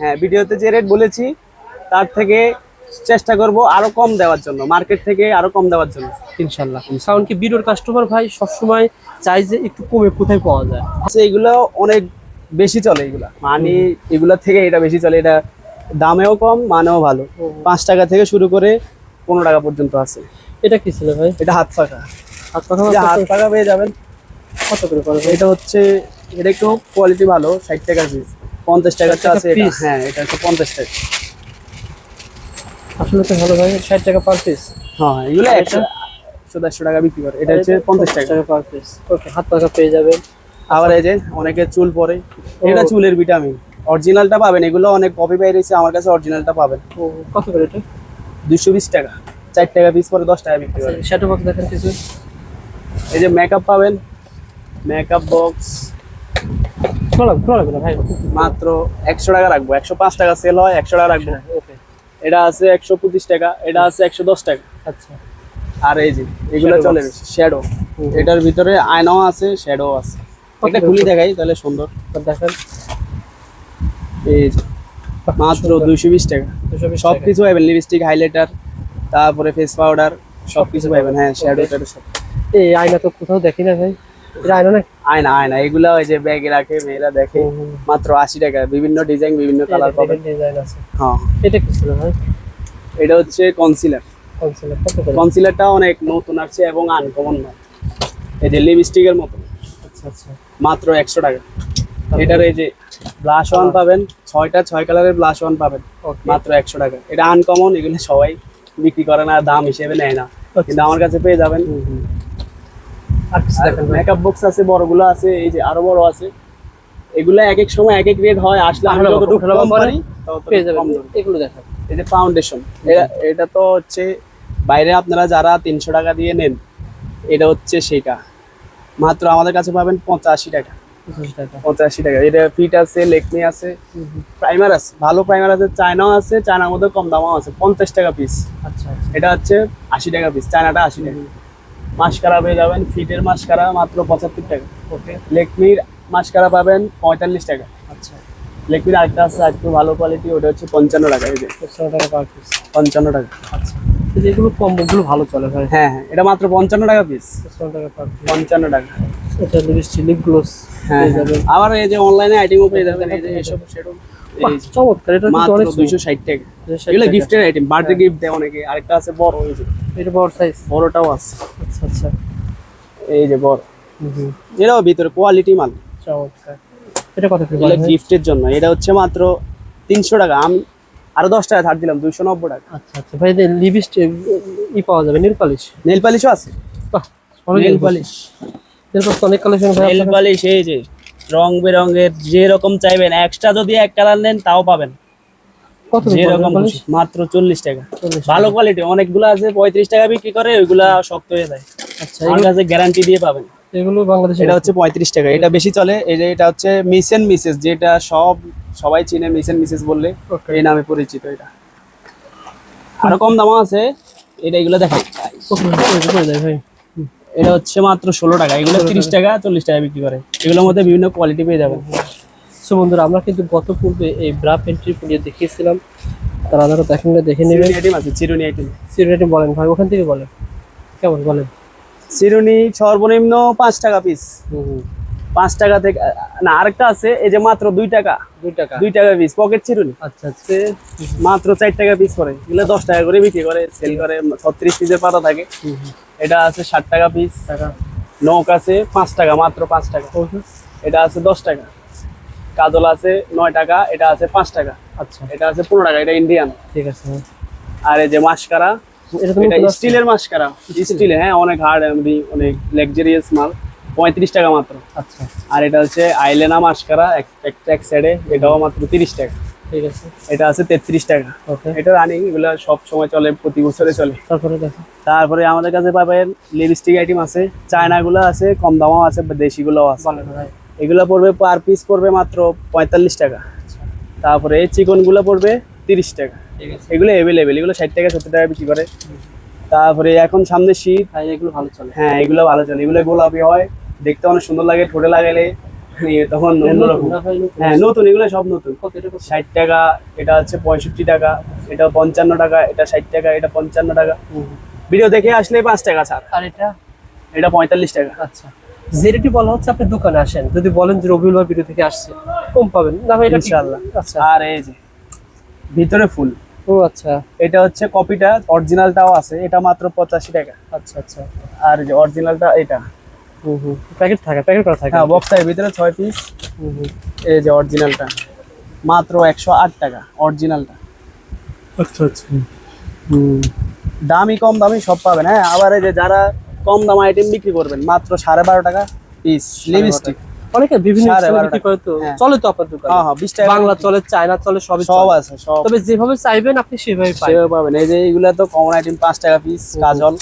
হ্যাঁ ভিডিওতে যে রেট বলেছি তার থেকে চেষ্টা করব আরও কম দেওয়ার জন্য মার্কেট থেকে আরও কম দেওয়ার জন্য। ইনশাল্লাহ। কারণ কি ভিডিওর কাস্টমার ভাই সবসময় চাই যে একটু কমে কোথায় পাওয়া যায়। আচ্ছা এগুলো অনেক বেশি চলে এগুলা। মানে এগুলা থেকে এটা বেশি চলে এটা দামেও কম মানেও ভালো। পাঁচ টাকা থেকে শুরু করে পনেরো টাকা পর্যন্ত আছে। এটা কি ছিল ভাই? এটা হাত পাকা হাত এটা হাত পাকা পেয়ে যাবেন। কত করে এটা হচ্ছে এটা একটু কোয়ালিটি ভালো ষাট টাকা পিস পঞ্চাশ টাকা 60 আছে হ্যাঁ এটা হচ্ছে পঞ্চাশ টাকা। আসলে তো ভালো ভাই ষাট টাকা পার পিস হ্যাঁ এগুলো একশো একশো দেড়শো টাকা বিক্রি করে। এটা হচ্ছে পঞ্চাশ টাকা। পার পিস ওকে হাত পাকা পেয়ে যাবেন। আবার এই যে অনেকে চুল পরে। এটা চুলের ভিটামিন অরিজিনালটা পাবেন এগুলো অনেক কপি বাইরেছে আমার কাছে অরিজিনালটা পাবেন। ও কত করে এটা? দুশো বিশ টাকা। চার টাকা পিস পরে দশ টাকা বিক্রি করে। শ্যাটো বক্স দেখেন কিছু। এই যে মেকআপ পাবেন। মেকআপ বক্স মাত্র একশো টাকা রাখব। একশো পাঁচ টাকা সেল হয় একশো টাকা রাখব এটা আছে একশো পঁচিশ টাকা এটা আছে একশো দশ টাকা। আচ্ছা। আর এই যে এগুলো চলে শ্যাডো এটার ভিতরে আয়নাও আছে শ্যাডো আছে। এটা? খুলি দেখাই তাহলে সুন্দর। দেখেন। এই যে মাত্র দুইশো বিশ টাকা। সব কিছু পাবেন লিপস্টিক হাইলাইটার তারপরে ফেস পাউডার সব কিছু পাবেন হ্যাঁ শ্যাডো ট্যাডো সব। এই আয়না তো কোথাও দেখি না ভাই। আয়না না আয়না আয়না। এগুলো ওই যে ব্যাগে রাখে মেয়েরা দেখে। মাত্র আশি টাকা। বিভিন্ন ডিজাইন বিভিন্ন কালার পাবেন ডিজাইন আছে। হ্যাঁ। এটা কি ছিল ভাই? এটা হচ্ছে কনসিলার কনসিলার কত করে? কনসিলারটা অনেক নতুন আসছে এবং আনকমন নয়। এই যে লিপস্টিকের মতো আচ্ছা আচ্ছা। মাত্র একশো টাকা। এটার এই যে ব্লাশ ওয়ান পাবেন ছয়টা ছয় কালারের ব্লাশ ওয়ান পাবেন। মাত্র একশো টাকা। এটা আনকমন এগুলো সবাই বিক্রি করে না দাম হিসেবে নেয় না। কিন্তু আমার কাছে পেয়ে যাবেন আর কিছু দেখেন ভাই মেকআপ বক্স আছে বড়গুলো আছে এই যে আরও বড় আছে। এগুলো এক এক সময় এক এক রেট হয় আসলে আমি আঠারো যতটুকু আঠারো কম পারি পেয়ে যাবেন। এগুলো দেখেন। এই যে ফাউন্ডেশন এটা তো হচ্ছে বাইরে আপনারা যারা তিনশো টাকা দিয়ে নেন এটা হচ্ছে সেটা মাত্র আমাদের কাছে পাবেন পঁচাশি টাকা। পঁচিশ পঁচাশি টাকা। এটা ফিট আছে লেকমি আছে প্রাইমার আছে ভালো প্রাইমার আছে চায়নাও আছে চায়নার মধ্যে কম দামও আছে পঞ্চাশ টাকা পিস আচ্ছা আচ্ছা। এটা হচ্ছে আশি টাকা পিস চায়নাটা আশি টাকা। মাস্কারা পেয়ে যাবেন। ফিটের মাস্কারা মাত্র পঁচাত্তর টাকা। ওকে। লেকমির মাস্কারা পাবেন পঁয়তাল্লিশ টাকা। আচ্ছা। লেকমির আরেকটা আছে একটু ভালো কোয়ালিটি ওটা হচ্ছে পঞ্চান্ন টাকা এই যে। টাকা পার পিস পঞ্চান্ন টাকা। আচ্ছা। এই যে কম্বোগুলো ভালো চলে ভাই। হ্যাঁ হ্যাঁ এটা মাত্র পঞ্চান্ন টাকা পিস টাকা পার পঞ্চান্ন টাকা। এটা লিপস্টিক লিপ গ্লোস হ্যাঁ হ্যাঁ। আবার এই যে অনলাইনে আইটেমও পেয়ে যাবেন এই যে এসব সেরকম। বাহ, এই যে চমৎকার এটা কিন্তু অনেক দুইশো ষাট টাকা। এগুলো গিফটের আইটেম বার্থডে গিফট দেয় অনেকে। আরেকটা আছে বড় যে। এটা বড় সাইজ বড়টাও আছে। আচ্ছা। এই যে বড়। এটাও ভিতরে কোয়ালিটি মাল। চমৎকার। এটা কত গিফটের জন্য। এটা হচ্ছে মাত্র তিনশো টাকা। আমি আরও দশ টাকা ছাড় দিলাম দুইশো নব্বই টাকা। আচ্ছা আচ্ছা। ভাই লিপস্টিক ই পাওয়া যাবে নীল পালিশ নেল পালিশও আছে। নেল পালিশ পালিশ অনেক কালেকশন নেল পালিশ এই যে রং বেরঙের যে চাইবেন এক্সট্রা যদি এক কালার নেন তাও পাবেন। মাত্র চল্লিশ টাকা। ভালো কোয়ালিটি অনেকগুলো আছে পঁয়ত্রিশ টাকা বিক্রি করে ওইগুলা শক্ত হয়ে যায়। আচ্ছা আমার কাছে গ্যারান্টি দিয়ে পাবেন। এগুলো বাংলাদেশে এটা হচ্ছে পঁয়ত্রিশ টাকা। এটা বেশি চলে এই যে এটা হচ্ছে মিস এন্ড মিসেস যেটা সব সবাই চিনে মিস এন্ড মিসেস বললে এই নামে পরিচিত এটা। আরও কম দামও আছে এটা এগুলো দেখাই। ভাই এটা হচ্ছে মাত্র ষোলো টাকা এগুলো তিরিশ টাকা। চল্লিশ টাকা বিক্রি করে। এগুলোর মধ্যে বিভিন্ন কোয়ালিটি পেয়ে যাবেন। সো বন্ধুরা আমরা কিন্তু গত পূর্বে এই ব্রা পেন্ট্রি পুড়িয়ে দেখিয়েছিলাম। তারা আপনারা দেখেন দেখে নেবেন। চিরুনি আইটেম আছে চিরুনি আইটেম সিরিয়াটি বলেন ভাই ওখান থেকে বলেন। কেমন বলেন? চিরুনি সর্বনিম্ন পাঁচ টাকা পিস পাঁচ টাকা থেকে না আরেকটা আছে এই যে মাত্র দুই টাকা। দুই টাকা। দুই টাকা পিস পকেট চিরুনি। আচ্ছা আচ্ছা। মাত্র চার টাকা পিস করে। এগুলো দশ টাকা করে বিক্রি করে সেল করে ছত্রিশ পিসের পাতা থাকে। এটা আছে ষাট টাকা পিস টাকা। নখ আছে পাঁচ টাকা মাত্র পাঁচ টাকা। এটা আছে দশ টাকা। কাজল আছে নয় টাকা এটা আছে পাঁচ টাকা। আচ্ছা। এটা আছে পনেরো টাকা এটা ইন্ডিয়ান ঠিক আছে আর এই যে মাস্কারা এটা স্টিলের মাস্কারা। স্টিলের। হ্যাঁ অনেক হার্ড এমনি অনেক লাক্সারিয়াস মাল। পঁয়ত্রিশ টাকা মাত্র। আচ্ছা। আর এটা হচ্ছে আইলেনা মাস্কারা এক সাইডে এটাও মাত্র তিরিশ টাকা। ঠিক আছে। এটা আছে তেত্রিশ টাকা। এটা রানিং এগুলো সব সময় চলে প্রতি বছরে চলে। তারপরে তারপরে আমাদের কাছে পাবেন লিপস্টিক আইটেম আছে চায়নাগুলো আছে কম দামও আছে দেশিগুলোও আছে। এগুলো পড়বে পার পিস পড়বে মাত্র পঁয়তাল্লিশ টাকা। তারপরে এই চিকনগুলো পড়বে তিরিশ টাকা। এগুলো অ্যাভেলেবেল এগুলো ষাট টাকা সত্তর টাকা বিক্রি করে। তারপরে এখন সামনে শীত। ভাই এগুলো ভালো চলে। হ্যাঁ এগুলো ভালো চলে। এগুলো গোলাপি হয় দেখতে অনেক সুন্দর লাগে ঠোঁটে লাগালে তখন অন্যরকম। হ্যাঁ নতুন? এগুলো সব নতুন? ষাট টাকা এটা হচ্ছে পঁয়ষট্টি টাকা এটা পঞ্চান্ন টাকা এটা ষাট টাকা এটা পঞ্চান্ন টাকা। ভিডিও দেখে আসলে পাঁচ টাকা ছাড় আর এটা? এটা পঁয়তাল্লিশ টাকা। আচ্ছা। যেটি বলা হচ্ছে আপনি দোকানে আসেন। যদি বলেন যে রবিউল ভাই ভিডিও থেকে আসছে কম পাবেন। না ভাই এটা ইনশাআল্লাহ। আচ্ছা। আর এই যে ভিতরে ফুল। ও আচ্ছা। এটা হচ্ছে কপিটা অরিজিনালটাও আছে এটা মাত্র পঁচাশি টাকা। আচ্ছা আচ্ছা। আর যে অরিজিনালটা এটা। হুম হুম। প্যাকেট থাকে প্যাকেট করা থাকে। হ্যাঁ বক্সের ভিতরে ছয় পিস হুম হুম। এই যে অরিজিনালটা মাত্র একশো আট টাকা অরিজিনালটা আচ্ছা আচ্ছা। হুম। দামি কম দামি সব পাবেন। হ্যাঁ আবার এই যে যারা কম দাম আইটেম বিক্রি করবেন মাত্র সাড়ে বারো টাকা পিস লিপস্টিক অনেকে বিভিন্ন বিক্রি করে তো হ্যাঁ। চলে তো আপনার দোকানে। হ্যাঁ হ্যাঁ বিশ টাকা বাংলা চলে চায়না চলে সবই সব আছে সব। তবে যেভাবে চাইবেন আপনি সেভাবে সেভাবে পাবেন। এই যে এইগুলা তো কমন আইটেম পাঁচ টাকা পিস কাজল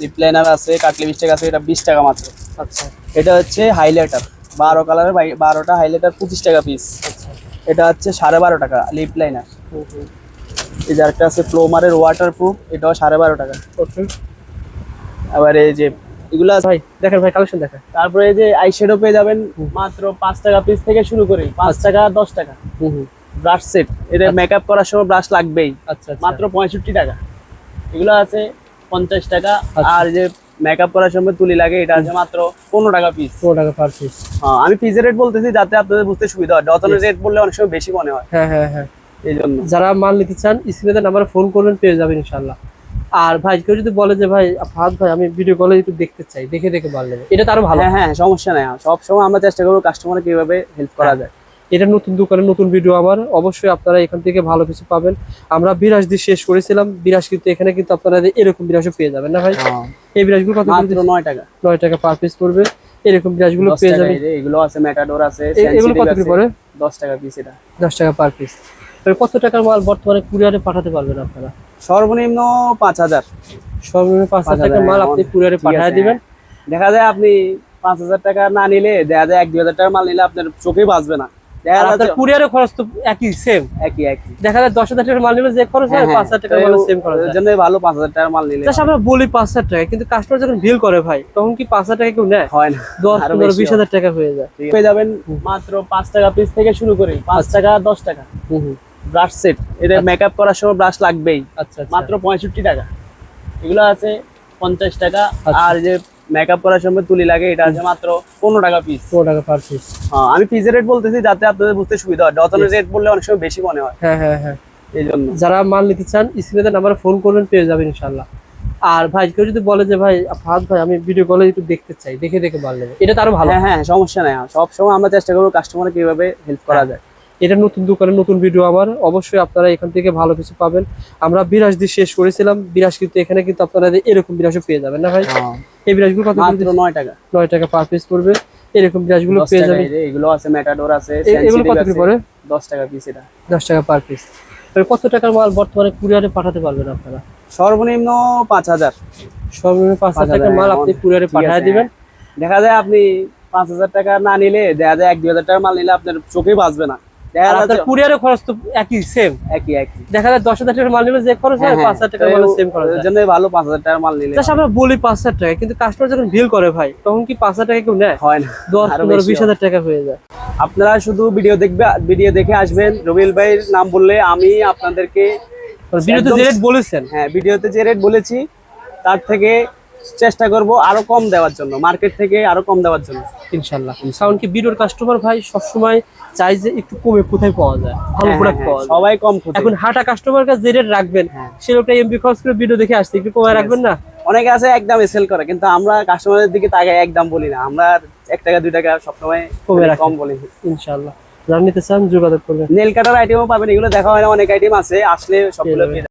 লিপ লাইনার আছে কাট লিপস্টিক আছে এটা বিশ টাকা মাত্র। আচ্ছা। এটা হচ্ছে হাইলাইটার বারো কালারের বারোটা হাইলাইটার পঁচিশ টাকা পিস আচ্ছা। এটা হচ্ছে সাড়ে বারো টাকা লিপ লাইনার হুম হুম। এই যে আরেকটা আছে ফ্লোমারের ওয়াটার প্রুফ এটাও সাড়ে বারো টাকা। ওকে আবার এই যে এগুলো ভাই দেখেন ভাই কালেকশন দেখেন। তারপরে যে আইশ্যাডো পেয়ে যাবেন মাত্র পাঁচ টাকা পিস থেকে শুরু করে। পাঁচ টাকা দশ টাকা। ব্রাশ সেট এটা মেকআপ করার সময় ব্রাশ লাগবেই। আচ্ছা আচ্ছা। মাত্র পঁয়ষট্টি টাকা। এগুলো আছে পঞ্চাশ টাকা। আচ্ছা। আর যে মেকআপ করার সময় তুলি লাগে এটা আছে মাত্র পনেরো টাকা পিস পনেরো টাকা পার পিস আমি পিজের রেট বলতেছি যাতে আপনাদের বুঝতে সুবিধা হয়। ডজনের রেট বললে অনেক সময় বেশি মনে হয়। হ্যাঁ হ্যাঁ হ্যাঁ। এই জন্য। যারা মাল নিতে চান স্ক্রিনে নাম্বারে ফোন করবেন পেয়ে যাবেন ইনশাল্লাহ আর ভাই কেউ যদি বলে যে ভাই ফাহাদ ভাই আমি ভিডিও কলে একটু দেখতে চাই দেখে দেখে নেবে। এটা তো আরও ভালো। হ্যাঁ হ্যাঁ সমস্যা নাই। সব সময় আমরা চেষ্টা করব কাস্টমার কীভাবে হেল্প করা হ্যাঁ। যায়। এটা নতুন দোকানে নতুন ভিডিও আমার অবশ্যই আপনারা এখান থেকে ভালো কিছু পাবেন। আমরা বিরাজ দিয়ে শেষ করেছিলাম। বিরাজ কিন্তু এখানে কিন্তু আপনারা এরকম বিরাজও পেয়ে যাবেন না ভাই? এই বিরাজগুলো কত? নয় টাকা। নয় টাকা পার পিস পড়বে। এরকম বিরাজগুলো দশ পেয়ে যাবেন। এগুলো আছে ম্যাটাডোর আছে এগুলো কত করে পড়ে? দশ টাকা পিস এটা। দশ টাকা পার পিস কত টাকার মাল বর্তমানে কুরিয়ারে পাঠাতে পারবেন আপনারা? সর্বনিম্ন পাঁচ হাজার। সর্বনিম্ন পাঁচ হাজার হাজার, মাল হ্যাঁ, আপনি কুরিয়ারে পাঠিয়ে দিবেন। হ্যাঁ। দেখা যায় আপনি পাঁচ হাজার টাকা না নিলে দেখা যায় এক দুই হাজার টাকার মাল নিলে আপনার চোখে বাঁচবে না। দেখা আর আপনার যাচ্ছে কুরিয়ারের খরচ তো একই সেম একই একই। দেখা যায় দশ হাজার টাকার মাল নিলে যে খরচ হয় হ্যাঁ, পাঁচ হাজার টাকার মাল সেম খরচ হয়। জন্যই ভালো পাঁচ হাজার টাকার মাল নিলে। আমরা বলি পাঁচ হাজার টাকা কিন্তু কাস্টমার যখন বিল করে ভাই তখন কি পাঁচ হাজার টাকা কেউ নেয়? হয় না। দশ পনেরো বিশ হাজার টাকা হয়ে যায়। পেয়ে যাবেন মাত্র পাঁচ টাকা পিস থেকে শুরু করে। পাঁচ টাকা দশ টাকা। হুম হুম। ব্রাশ সেট এটা মেকআপ করার সময় ব্রাশ লাগবেই। আচ্ছা আচ্ছা। মাত্র পঁয়ষট্টি টাকা। এগুলো আছে পঞ্চাশ টাকা। আচ্ছা। আর যে মেকআপ করার সময় তুলি লাগে এটা আছে মাত্র পনেরো টাকা পিস পনেরো টাকা পার পিস আমি পিজের রেট বলতেছি যাতে আপনাদের বুঝতে সুবিধা হয়। ডজনের রেট বললে অনেক সময় বেশি মনে হয়। হ্যাঁ হ্যাঁ হ্যাঁ। এই জন্য। যারা মাল নিতে চান স্ক্রিনে নাম্বারে ফোন করবেন পেয়ে যাবেন ইনশাল্লাহ আর ভাই কেউ যদি বলে যে ভাই ফাহাদ ভাই আমি ভিডিও কলে একটু দেখতে চাই দেখে দেখে মাল নেবে। এটা তো আরও ভালো। হ্যাঁ হ্যাঁ সমস্যা নাই। সব সময় আমরা চেষ্টা করব কাস্টমার কীভাবে হেল্প করা হ্যাঁ। যায়। এটা নতুন দোকানে নতুন ভিডিও আমার। অবশ্যই আপনারা এখান থেকে ভালো কিছু পাবেন। আমরা বিরাজ দিয়ে শেষ করেছিলাম। বিরাজ কিন্তু এখানে কিন্তু আপনারা এরকম বিরাজও পেয়ে যাবেন না ভাই? এই বিরাজগুলো কত? নয় টাকা। নয় টাকা পার পিস পড়বে। এরকম বিরাজগুলো দশ পেয়ে যাবেন। এগুলো আছে ম্যাটাডোর আছে এগুলো কত করে পড়ে? দশ টাকা পিস এটা। দশ টাকা পার পিস কত টাকার মাল বর্তমানে কুরিয়ারে পাঠাতে পারবেন আপনারা? সর্বনিম্ন পাঁচ হাজার। সর্বনিম্ন পাঁচ হাজার টাকার মাল হ্যাঁ, আপনি কুরিয়ারে পাঠিয়ে দিবেন। দেখা যায় আপনি পাঁচ হাজার টাকা না নিলে দেখা যায় এক দুই হাজার টাকার মাল নিলে আপনার চোখে বাঁচবে না। আপনার যাচ্ছে। কুরিয়ারের খরচ তো একই সেম একই একই। দেখা যায় দশ হাজার টাকার মাল নিলে যে খরচ হয় হ্যাঁ, পাঁচ হাজার টাকার মাল সেম খরচ এর ভালো পাঁচ হাজার টাকার মাল নিলে। আমরা বলি পাঁচ হাজার টাকা কিন্তু কাস্টমার যখন বিল করে ভাই তখন কি পাঁচ হাজার টাকা কেউ নেয়? হয় না। দশ পনেরো বিশ হাজার টাকা হয়ে যায়। আপনারা শুধু ভিডিও দেখবে ভিডিও দেখে আসবেন। রবিল ভাইয়ের নাম বললে আমি আপনাদেরকে যে রেট বলেছেন। হ্যাঁ ভিডিওতে যে রেট বলেছি তার থেকে চেষ্টা করব আরও কম দেওয়ার জন্য মার্কেট থেকে আরও কম দেওয়ার জন্য। ইনশাল্লাহ। কারণ কি বিডোর কাস্টমার ভাই সবসময় চাই যে একটু কমে কোথায় পাওয়া যায় ভালো হ্যাঁ, প্রোডাক্ট হ্যাঁ, পাওয়া যায়। সবাই কম খুঁজে এখন হাটা কাস্টমার কাছে যে রেট রাখবেন হ্যাঁ। সে লোকটা এমপি খরচ করে ভিডিও দেখে আসছে একটু কমে রাখবেন না? অনেকে আছে একদম সেল করে কিন্তু আমরা কাস্টমারের দিকে তাকাই একদম বলি না। আমরা এক টাকা দুই টাকা সবসময় কমে রাখি। কম বলি। ইনশাল্লাহ যারা নিতে চান যোগাযোগ করবেন। নেল কাটার আইটেমও পাবেন এগুলো দেখা হয় না অনেক আইটেম আছে আসলে সবগুলো